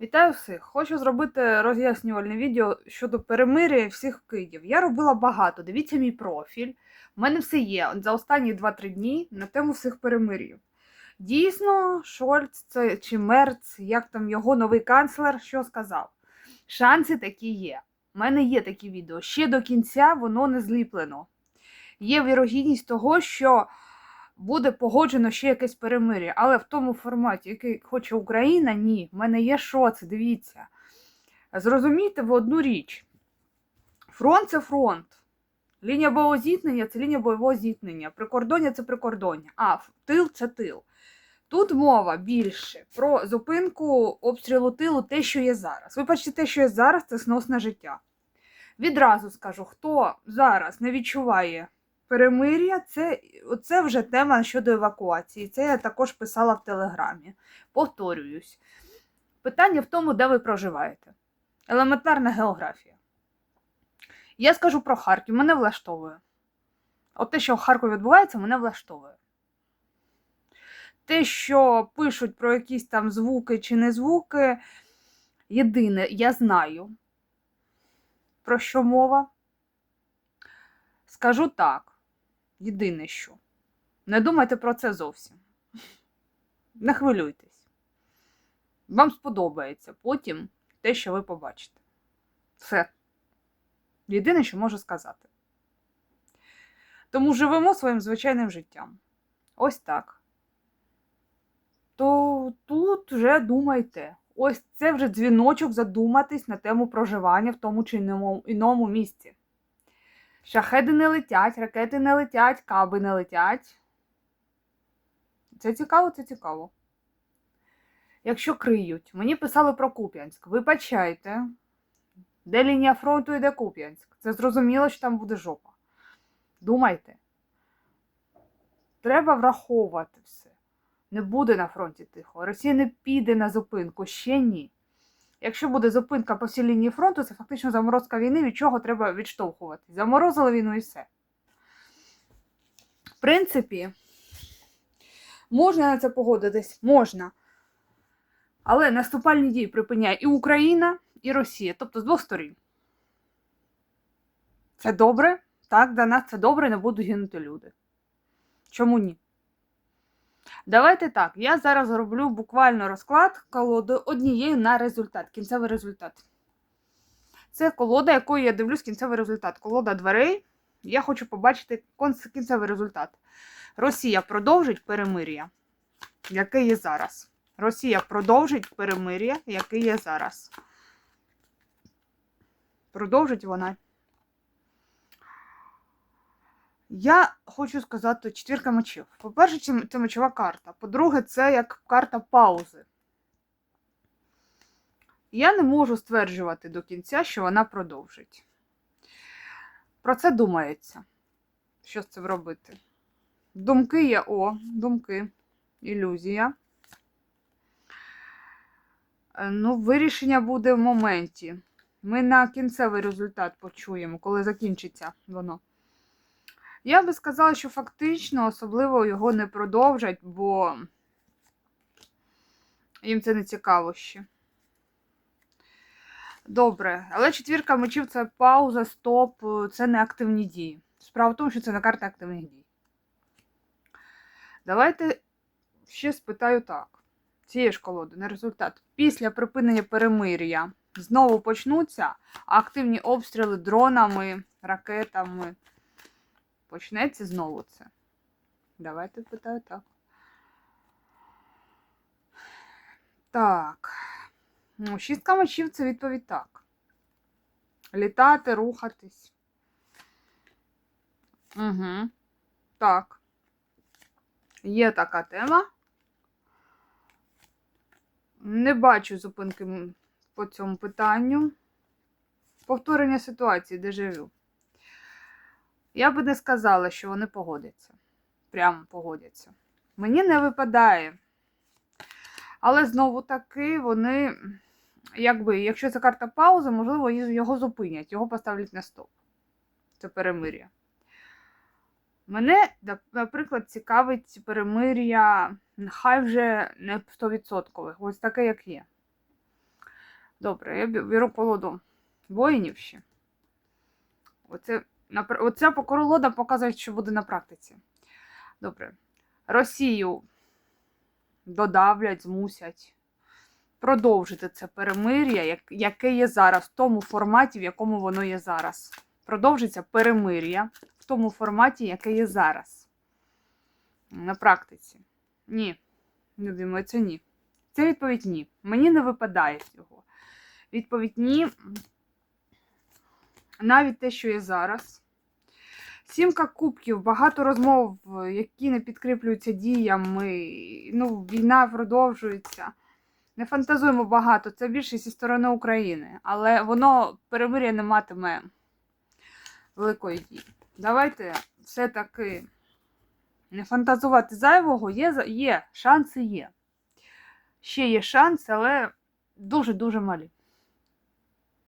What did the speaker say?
Вітаю всіх! Хочу зробити роз'яснювальне відео щодо перемир'я всіх кидів. Я робила багато. Дивіться мій профіль. У мене все є за останні 2-3 дні на тему всіх перемир'їв. Дійсно, Шольц це чи Мерц, як там його новий канцлер, що сказав. Шанси такі є. У мене є такі відео. Ще до кінця воно не зліплено. Є вірогідність того, що буде погоджено ще якесь перемир'я, але в тому форматі, який хоче Україна, ні. В мене є що це, дивіться. Зрозумійте в одну річ: фронт це фронт. Лінія бойового зіткнення це лінія бойового зіткнення. Прикордоння це прикордоння. А тил це тил. Тут мова більше про зупинку обстрілу тилу, те, що є зараз. Ви бачите, те, що є зараз, це сносне життя. Відразу скажу, хто зараз не відчуває перемир'я, це, це вже тема щодо евакуації. Це я також писала в Телеграмі. Повторююсь. Питання в тому, де ви проживаєте. Елементарна географія. Я скажу про Харків, мене влаштовує. От те, що в Харкові відбувається, мене влаштовує. Те, що пишуть про якісь там звуки чи не звуки, єдине, я знаю, про що мова. Скажу так. Єдине що. Не думайте про це зовсім. Не хвилюйтесь. Вам сподобається потім те, що ви побачите. Все. Єдине, що можу сказати. Тому живемо своїм звичайним життям. Ось так. То тут вже думайте. Ось це вже дзвіночок задуматись на тему проживання в тому чи іному, місці. Шахеди не летять, ракети не летять, каби не летять. Це цікаво, це цікаво. Якщо криють, мені писали про Куп'янськ. Вибачайте, де лінія фронту і де Куп'янськ. Це зрозуміло, що там буде жопа. Думайте. Треба враховувати все. Не буде на фронті тихо. Росія не піде на зупинку, ще ні. Якщо буде зупинка по всій лінії фронту, це фактично заморозка війни, від чого треба відштовхувати. Заморозили війну і все. В принципі, можна на це погодитись? Можна. Але наступальні дії припиняє і Україна, і Росія, тобто з двох сторін. Це добре. Так, для нас це добре, не будуть гинути люди. Чому ні? Давайте так. Я зараз роблю буквально розклад колоди однією на результат, кінцевий результат. Це колода, якою я дивлюсь кінцевий результат. Колода дверей. Я хочу побачити кінцевий результат. Росія продовжить перемир'я, яке є зараз. Росія продовжить перемир'я, яке є зараз. Продовжить вона. Я хочу сказати четвірка мечів. По-перше, це- мечова карта. По-друге, це як карта паузи. Я не можу стверджувати до кінця, що вона продовжить. Про це думається. Що з цим робити? Думки є о, думки, ілюзія. Е, Ну, вирішення буде в моменті. Ми на кінцевий результат почуємо, коли закінчиться воно. Я би сказала, що фактично особливо його не продовжать, бо їм це не цікаво ще. Добре, але четвірка мечів це пауза, стоп, це не активні дії. Справа в тому, що це не карта активних дій. Давайте ще спитаю так. Цієї ж колоди на результат. Після припинення перемир'я знову почнуться активні обстріли дронами, ракетами. Почнеться знову це. Давайте питаю так. Так. Ну, шістка мечів це відповідь так. Літати, рухатись. Угу. Так. Є така тема. Не бачу зупинки по цьому питанню. Повторення ситуації, дежавю. Я би не сказала, що вони погодяться. Прямо погодяться. Мені не випадає. Але знову таки вони, якби, якщо це карта паузи, можливо, його зупинять, його поставлять на стоп. Це перемир'я. Мене, наприклад, цікавить перемир'я, нехай вже не 100%, ось таке, як є. Добре, я беру колоду воїнів ще. Оце, оця по- показує, що буде на практиці. Добре. Росію додавлять, змусять продовжити це перемир'я, яке є зараз, в тому форматі, в якому воно є зараз. Продовжиться перемир'я в тому форматі, яке є зараз. На практиці. Ні. Не думаю, це ні. Це відповідь ні. Мені не випадає цього. Відповідь ні. Навіть те, що є зараз. Сімка кубків, багато розмов, які не підкріплюються діями. Ну, війна продовжується. Не фантазуємо багато, це більше зі сторони України, але воно перемир'я не матиме великої дії. Давайте все-таки не фантазувати зайвого, є, є, шанси є. Ще є шанси, але дуже-дуже малі.